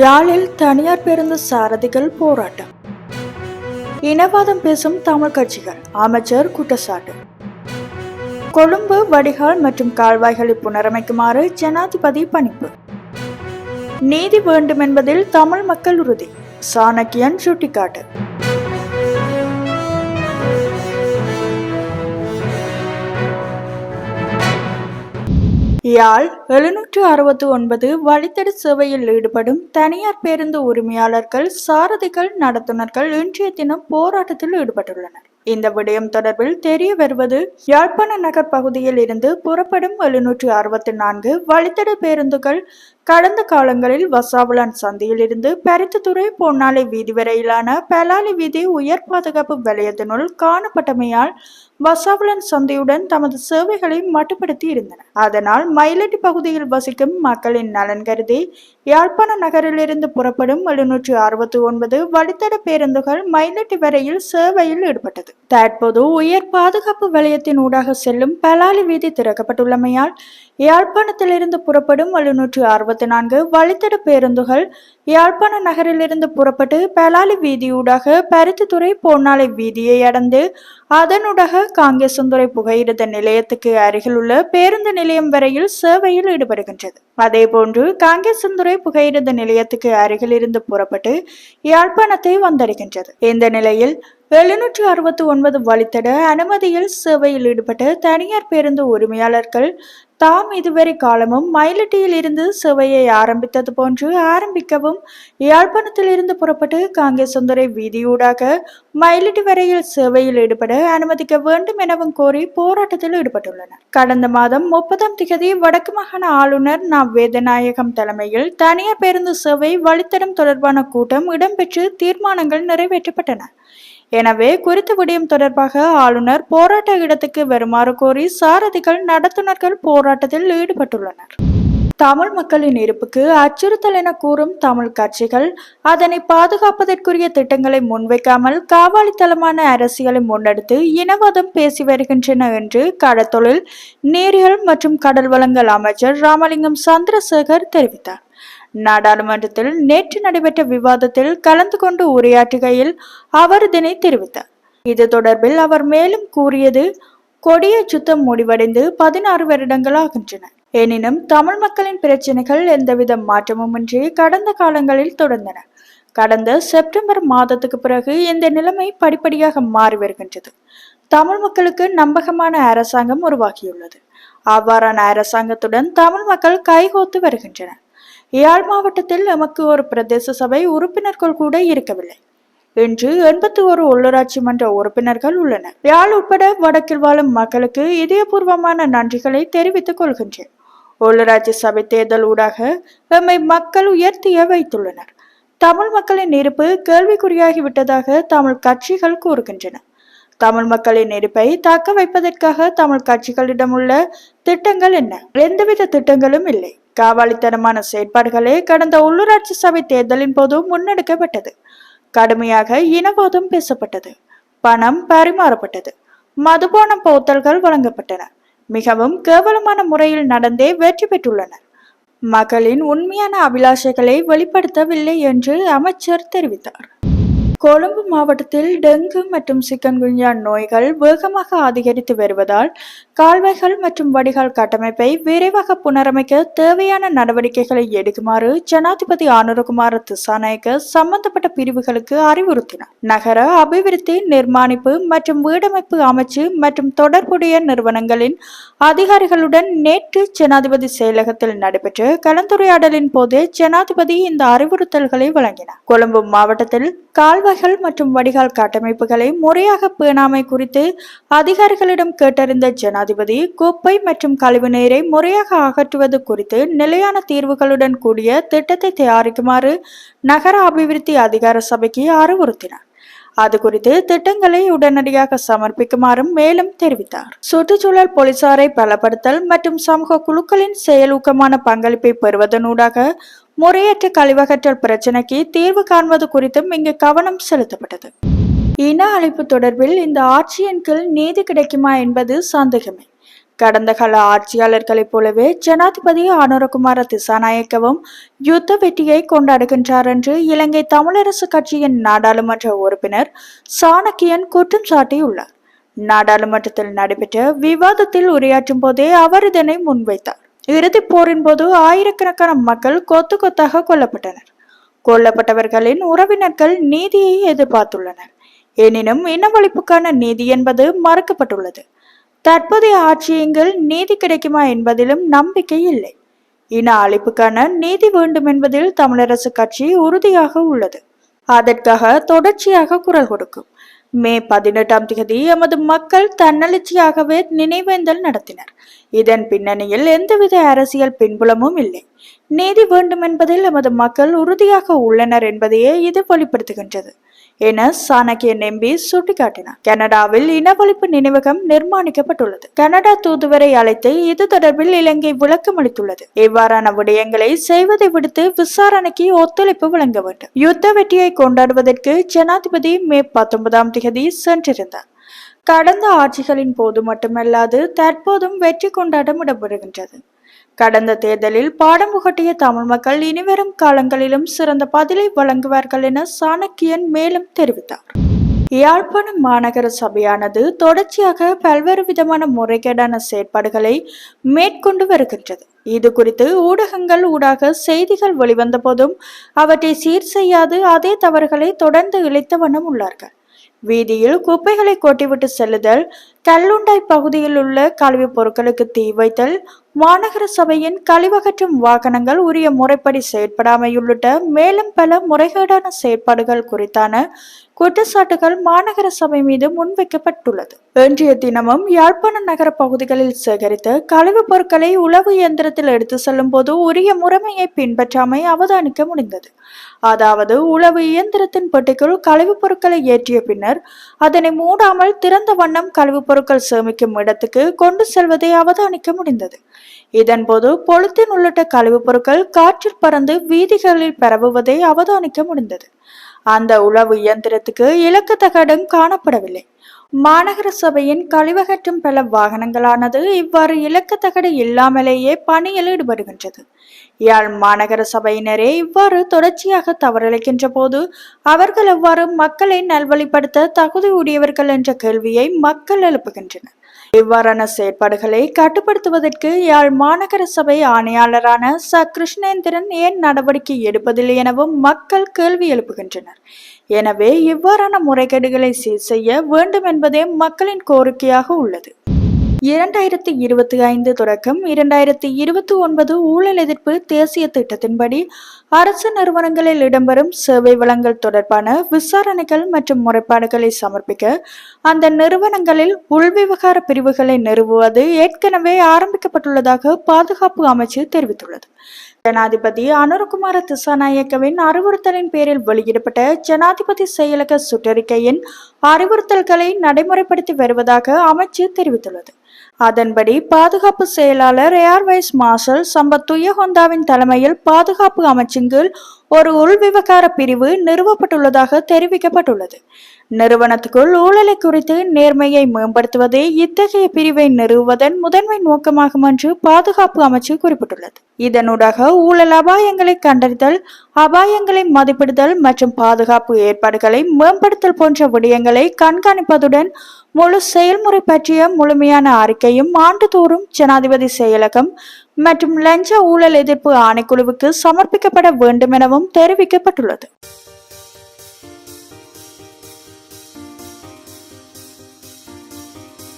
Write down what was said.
யாழில் தனியார் பேருந்து சாரதிகள் போராட்டம். இனவாதம் பேசும் தமிழ் கட்சிகள் அமைச்சர் குற்றச்சாட்டு. கொழும்பு வடிகால் மற்றும் கால்வாய்களை புனரமைக்குமாறு ஜனாதிபதி பணிப்பு. நீதி வேண்டும் என்பதில் தமிழ் மக்கள் உறுதி சாணக்கியன் சுட்டிக்காட்டு. யாழ் எழுநூற்று அறுபத்து ஒன்பது வழித்தட சேவையில் ஈடுபடும் தனியார் பேருந்து உரிமையாளர்கள் சாரதிகள் நடத்துனர்கள் இன்றைய தினம் போராட்டத்தில் ஈடுபட்டுள்ளனர். இந்த விடயம் தொடர்பில் தெரிய வருவது யாழ்ப்பாண நகர் பகுதியில் இருந்து புறப்படும் எழுநூற்று அறுபத்தி நான்கு வழித்தட பேருந்துகள் கடந்த காலங்களில் வசாவளான் சந்தையில் இருந்து பருத்தித்துறை பொன்னாலை வீதி வரையிலான பெலாலி வீதி உயர் பாதுகாப்பு வலயத்தினுள் காணப்பட்டமையால் வசாவலன் சந்தையுடன் தமது சேவைகளை மட்டுப்படுத்தி இருந்தன. அதனால் மயிலட்டி பகுதியில் வசிக்கும் மக்களின் நலன் கருதி யாழ்ப்பாண நகரிலிருந்து புறப்படும் எழுநூற்றி அறுபத்தி ஒன்பது வழித்தட பேருந்துகள் மயிலட்டி வரையில் சேவையில் ஈடுபட்டது. தற்போது உயர் பாதுகாப்பு வலயத்தின் ஊடாக செல்லும் பலாலி வீதி திறக்கப்பட்டுள்ளமையால் யாழ்ப்பாணத்திலிருந்து புறப்படும் எழுநூற்று அறுபத்தி நான்கு வழித்தட பேருந்துகள் யாழ்ப்பாண நகரிலிருந்து புறப்பட்டு பலாலி வீதியூடாக பருத்தித்துறை பொன்னாலை வீதியை அடைந்து அதனூடாக காங்கேசுந்துறை புகையிரத நிலையத்துக்கு அருகில் உள்ள பேருந்து நிலையம் வரையில் சேவையில் ஈடுபடுகின்றது. அதேபோன்று காங்கேசுந்துறை புகையிரத நிலையத்துக்கு அருகில் இருந்து புறப்பட்டு யாழ்ப்பாணத்தை வந்தடைகின்றது. இந்த நிலையில் எழுநூற்று அறுபத்தி ஒன்பது வழித்தட அனுமதியில் சேவையில் ஈடுபட்ட தனியார் பேருந்து உரிமையாளர்கள் தாம் இதுவரை காலமும் மயிலட்டியில் இருந்து சேவையை ஆரம்பித்தது போன்று ஆரம்பிக்கவும் யாழ்ப்பாணத்தில் இருந்து புறப்பட்டு காங்கேசுந்தரை வீதியூடாக மயிலட்டி வரையில் சேவையில் ஈடுபட அனுமதிக்க வேண்டும் எனவும் கோரி போராட்டத்தில் ஈடுபட்டுள்ளனர். கடந்த மாதம் முப்பதாம் திகதி வடக்கு மாகாண ஆளுநர் நா. வேதநாயகம் தலைமையில் தனியார் பேருந்து சேவை வழித்தடம் தொடர்பான கூட்டம் இடம்பெற்று தீர்மானங்கள் நிறைவேற்றப்பட்டன. எனவே குறித்த விடயம் தொடர்பாக ஆளுநர் போராட்ட இடத்துக்கு வருமாறு கோரி சாரதிகள் நடத்துனர்கள் போராட்டத்தில் ஈடுபட்டுள்ளனர். தமிழ் மக்களின் இருப்புக்கு அச்சுறுத்தல் என கூறும் தமிழ் கட்சிகள் அதனை பாதுகாப்பதற்குரிய திட்டங்களை முன்வைக்காமல் காவாலித்தனமான அரசியலை முன்னெடுத்து இனவாதம் பேசி வருகின்றன என்று கடத்தொழில் நீரியல் மற்றும் கடல் வளங்கள் அமைச்சர் ராமலிங்கம் சந்திரசேகர் தெரிவித்தார். நாடாளுமன்றத்தில் நேற்று நடைபெற்ற விவாதத்தில் கலந்து கொண்டு உரையாற்றுகையில் அவர் இதனை தெரிவித்தார். இது தொடர்பில் அவர் மேலும் கூறியது கொடிய சுத்தம் முடிவடைந்து பதினாறு வருடங்கள் ஆகின்றன. எனினும் தமிழ் மக்களின் பிரச்சனைகள் எந்தவித மாற்றமுமின்றி கடந்த காலங்களில் தொடர்ந்தன. கடந்த செப்டம்பர் மாதத்துக்கு பிறகு இந்த நிலைமை படிப்படியாக மாறி வருகின்றது. தமிழ் மக்களுக்கு நம்பகமான அரசாங்கம் உருவாகியுள்ளது. அவ்வாறான அரசாங்கத்துடன் தமிழ் மக்கள் கைகோத்து வருகின்றனர். யாழ் மாவட்டத்தில் நமக்கு ஒரு பிரதேச சபை உறுப்பினர்கள் கூட இருக்கவில்லை. இன்று எண்பத்தி ஒரு உள்ளூராட்சி மன்ற உறுப்பினர்கள் உள்ளனர். யாழ் உட்பட வடக்கில் வாழும் மக்களுக்கு இதயபூர்வமான நன்றிகளை தெரிவித்துக் கொள்கின்றேன். உள்ளூராட்சி சபை தேர்தல் ஊடாக எம்மை மக்கள் உயர்த்திய வைத்துள்ளனர். தமிழ் மக்களின் இருப்பு கேள்விக்குறியாகிவிட்டதாக தமிழ் கட்சிகள் கூறுகின்றன. தமிழ் மக்களின் இருப்பை தக்க வைப்பதற்காக தமிழ் கட்சிகளிடம் உள்ள திட்டங்கள் என்ன? எந்தவித திட்டங்களும் இல்லை. காவாலித்தனமான செயற்பாடுகளே கடந்த உள்ளூராட்சி சபை தேர்தலின் போது முன்னெடுக்கப்பட்டது. கடுமையாக இனவாதம் பேசப்பட்டது. பணம் பரிமாறப்பட்டது. மதுபான போத்தல்கள் வழங்கப்பட்டன. மிகவும் கேவலமான முறையில் நடந்தே வெற்றி பெற்றுள்ளனர். மகளின் உண்மையான அபிலாஷைகளை வெளிப்படுத்தவில்லை என்று அமைச்சர் தெரிவித்தார். கொழும்பு மாவட்டத்தில் டெங்கு மற்றும் சிக்கன்குன்யா நோய்கள் வேகமாக அதிகரித்து வருவதால் கால்வாய்கள் மற்றும் வடிகால் கட்டமைப்பை விரைவாக புனரமைக்க தேவையான நடவடிக்கைகளை எடுக்குமாறு ஜனாதிபதி ஆனுரகுமார திசாநாயக்க சம்பந்தப்பட்ட பிரிவுகளுக்கு அறிவுறுத்தினார். நகர அபிவிருத்தி நிர்மாணிப்பு மற்றும் வீடமைப்பு அமைச்சு மற்றும் தொடர்புடைய நிறுவனங்களின் அதிகாரிகளுடன் நேற்று ஜனாதிபதி செயலகத்தில் நடைபெற்ற கலந்துரையாடலின் போது ஜனாதிபதி இந்த அறிவுறுத்தல்களை வழங்கினார். கொழும்பு மாவட்டத்தில் கால்வாய்கள் மற்றும் வடிகால் கட்டமைப்புகளை முறையாக பேணாமை குறித்து அதிகாரிகளிடம் கேட்டறிந்த ஜனாதிபதி குப்பை மற்றும் கழிவு நீரை முறையாக அகற்றுவது குறித்து நிலையான தீர்வுகளுடன் கூடிய திட்டத்தை தயாரிக்குமாறு நகர அபிவிருத்தி அதிகார சபைக்கு அறிவுறுத்தினார். அது குறித்து திட்டங்களை உடனடியாக சமர்ப்பிக்குமாறும் மேலும் தெரிவித்தார். சுற்றுச்சூழல் போலீசாரை பலப்படுத்தல் மற்றும் சமூக குழுக்களின் செயலூக்கமான பங்களிப்பை பெறுவதனூடாக முறையற்ற கழிவகற்றல் பிரச்சினைக்கு தீர்வு காண்பது குறித்தும் இங்கு கவனம் செலுத்தப்பட்டது. இன அழிப்பு தொடர்பில் இந்த ஆட்சியின் கீழ் நீதி கிடைக்குமா என்பது சந்தேகமே. கடந்த கால ஆட்சியாளர்களைப் போலவே ஜனாதிபதி அனுரகுமார திசாநாயக்கவும் யுத்த வெற்றியை கொண்டாடுகின்றார் என்று இலங்கை தமிழரசு கட்சியின் நாடாளுமன்ற உறுப்பினர் சாணக்கியன் குற்றம் சாட்டியுள்ளார். நாடாளுமன்றத்தில் நடைபெற்ற விவாதத்தில் உரையாற்றும் போதே அவர் இதனை முன்வைத்தார். இறுதிப் போரின் போது ஆயிரக்கணக்கான மக்கள் கொத்து கொத்தாக கொல்லப்பட்டனர். கொல்லப்பட்டவர்களின் உறவினர்கள் நீதியை எதிர்பார்த்துள்ளனர். எனினும் இனவழிப்புக்கான நீதி என்பது மறுக்கப்பட்டுள்ளது. தற்போதைய ஆட்சியங்கள் நீதி கிடைக்குமா என்பதிலும் நம்பிக்கை இல்லை. இன அழிப்புக்கான நீதி வேண்டும் என்பதில் தமிழரசு கட்சி உறுதியாக உள்ளது. அதற்காக தொடர்ச்சியாக குரல் கொடுக்கும். மே பதினெட்டாம் தேதி எமது மக்கள் தன்னெழுச்சியாகவே நினைவேந்தல் நடத்தினர். இதன் பின்னணியில் எந்தவித அரசியல் பின்புலமும் இல்லை. நீதி வேண்டும் என்பதில் எமது மக்கள் உறுதியாக உள்ளனர் என்பதையே இது வெளிப்படுத்துகின்றது. என சாணக்கியன் நம்பி சுட்டிக்காட்டினார். கனடாவில் இனவழிப்பு நினைவகம் நிர்மாணிக்கப்பட்டுள்ளது. கனடா தூதுவரை அழைத்து இது தொடர்பில் இலங்கை விளக்கம் அளித்துள்ளது. இவ்வாறான விடயங்களை செய்வதை விடுத்து விசாரணைக்கு ஒத்துழைப்பு வழங்க வேண்டும். யுத்த வெற்றியை கொண்டாடுவதற்கு ஜனாதிபதி மே பத்தொன்பதாம் தேதி சென்றிருந்தார். கடந்த ஆட்சிகளின் போது மட்டுமல்லாது தற்போதும் வெற்றி கொண்டாட்டம் இடம்பெறுகின்றது. கடந்த தேர்தலில் பாடம் புகட்டிய தமிழ் மக்கள் இனிவரும் காலங்களிலும் சிறந்த பதிலை வழங்குவார்கள் என சாணக்கியன் மேலும் தெரிவித்தார். யாழ்ப்பாணம் மாநகர சபையானது தொடர்ச்சியாக பல்வேறு விதமான முறைகேடான செயற்பாடுகளை மேற்கொண்டு வருகின்றது. இது குறித்து ஊடகங்கள் ஊடாக செய்திகள் வெளிவந்த போதும் அவற்றை சீர் செய்யாது அதே தவறுகளை தொடர்ந்து இழைத்த வண்ணம் உள்ளார்கள். வீதியில் குப்பைகளை கொட்டிவிட்டு செல்லுதல் கல்லுண்டாய் பகுதியில் உள்ள கழிவுப் பொருட்களுக்கு தீ வைத்தல் மாநகர சபையின் கழிவகற்றும் வாகனங்கள் உரிய முறைப்படி செயற்படாமை உள்ளிட்ட மேலும் பல முறைகேடான செயற்பாடுகள் குறித்தான குற்றச்சாட்டுகள் மாநகர சபை மீது முன்வைக்கப்பட்டுள்ளது. இன்றைய தினமும் யாழ்ப்பாண நகர பகுதிகளில் சேகரித்த கழிவுப் பொருட்களை உளவு இயந்திரத்தில் எடுத்து செல்லும் போது உரிய முறைமையை பின்பற்றாமை அவதானிக்க முடிந்தது. அதாவது உளவு இயந்திரத்தின் பெட்டிக்குள் கழிவுப் பொருட்களை ஏற்றிய பின்னர் அதனை மூடாமல் திறந்த வண்ணம் கழிவுப் பொருட்கள் சேமிக்கும் இடத்துக்கு கொண்டு செல்வதை அவதானிக்க முடிந்தது. இதன்போது பொழுத்தின் உள்ளிட்ட கழிவுப் பொருட்கள் காற்றில் பறந்து வீதிகளில் பரவுவதை அவதானிக்க முடிந்தது. அந்த உளவு இயந்திரத்துக்கு இலக்கு தகடும் காணப்படவில்லை. மாநகர சபையின் கழிவகற்றும் பல வாகனங்களானது இவ்வாறு இலக்கத்தகடு இல்லாமலேயே பணியில் ஈடுபடுகின்றது. யாழ் மாநகர சபையினரே இவ்வாறு தொடர்ச்சியாக தவறளிக்கின்ற போது அவர்கள் எவ்வாறு மக்களை நல்வழிப்படுத்த தகுதி உடையவர்கள் என்ற கேள்வியை மக்கள் எழுப்புகின்றனர். இவ்வாறான செயற்பாடுகளை கட்டுப்படுத்துவதற்கு யாழ் மாநகர சபை ஆணையாளரான ச. கிருஷ்ணேந்திரன் ஏன் நடவடிக்கை எடுப்பதில்லை எனவும் மக்கள் கேள்வி எழுப்புகின்றனர். எனவே இவ்வாறான முறைகேடுகளை சீர் செய்ய வேண்டும் என்பதே மக்களின் கோரிக்கையாக உள்ளது. இரண்டாயிரத்தி இருபத்தி ஐந்து தொடக்கம் இரண்டாயிரத்தி இருபத்தி ஒன்பது ஊழல் எதிர்ப்பு தேசிய திட்டத்தின்படி அரசு நிறுவனங்களில் இடம்பெறும் சேவை வழங்கல் தொடர்பான விசாரணைகள் மற்றும் முறைப்பாடுகளை சமர்ப்பிக்க அந்த நிறுவனங்களில் உள்விவகார பிரிவுகளை நிறுவுவது ஏற்கனவே ஆரம்பிக்கப்பட்டுள்ளதாக பாதுகாப்பு அமைச்சு தெரிவித்துள்ளது. ஜனாதிபதி அனுரகுமார திசாநாயக்கவின் அறிவுறுத்தலின் பேரில் வெளியிடப்பட்ட ஜனாதிபதி செயலக சுற்றறிக்கையின் அறிவுறுத்தல்களை நடைமுறைப்படுத்தி வருவதாக அமைச்சு தெரிவித்துள்ளது. அதன்படி பாதுகாப்பு செயலாளர் ஏர்வைஸ் மார்ஷல் சம்பத் துயஹொந்தாவின் தலைமையில் பாதுகாப்பு அமைச்சின் கீழ் ஒரு உள்விவகார பிரிவு நிறுவப்பட்டுள்ளதாக தெரிவிக்கப்பட்டுள்ளது. நிறுவனத்துக்குள் ஊழலை குறித்து நேர்மையை மேம்படுத்துவதே இத்தகைய பிரிவை நிறுவுவதன் முதன்மை நோக்கமாகும் என்று பாதுகாப்பு அமைச்சு குறிப்பிட்டுள்ளது. இதனூடாக ஊழல் அபாயங்களை கண்டறிதல் அபாயங்களை மதிப்பிடுதல் மற்றும் பாதுகாப்பு ஏற்பாடுகளை மேம்படுத்தல் போன்ற விடயங்களை கண்காணிப்பதுடன் முழு செயல்முறை பற்றிய முழுமையான அறிக்கையும் ஆண்டுதோறும் ஜனாதிபதி செயலகம் மற்றும் லஞ்ச ஊழல் எதிர்ப்பு ஆணைக்குழுவுக்கு சமர்ப்பிக்கப்பட வேண்டும் எனவும் தெரிவிக்கப்பட்டுள்ளது.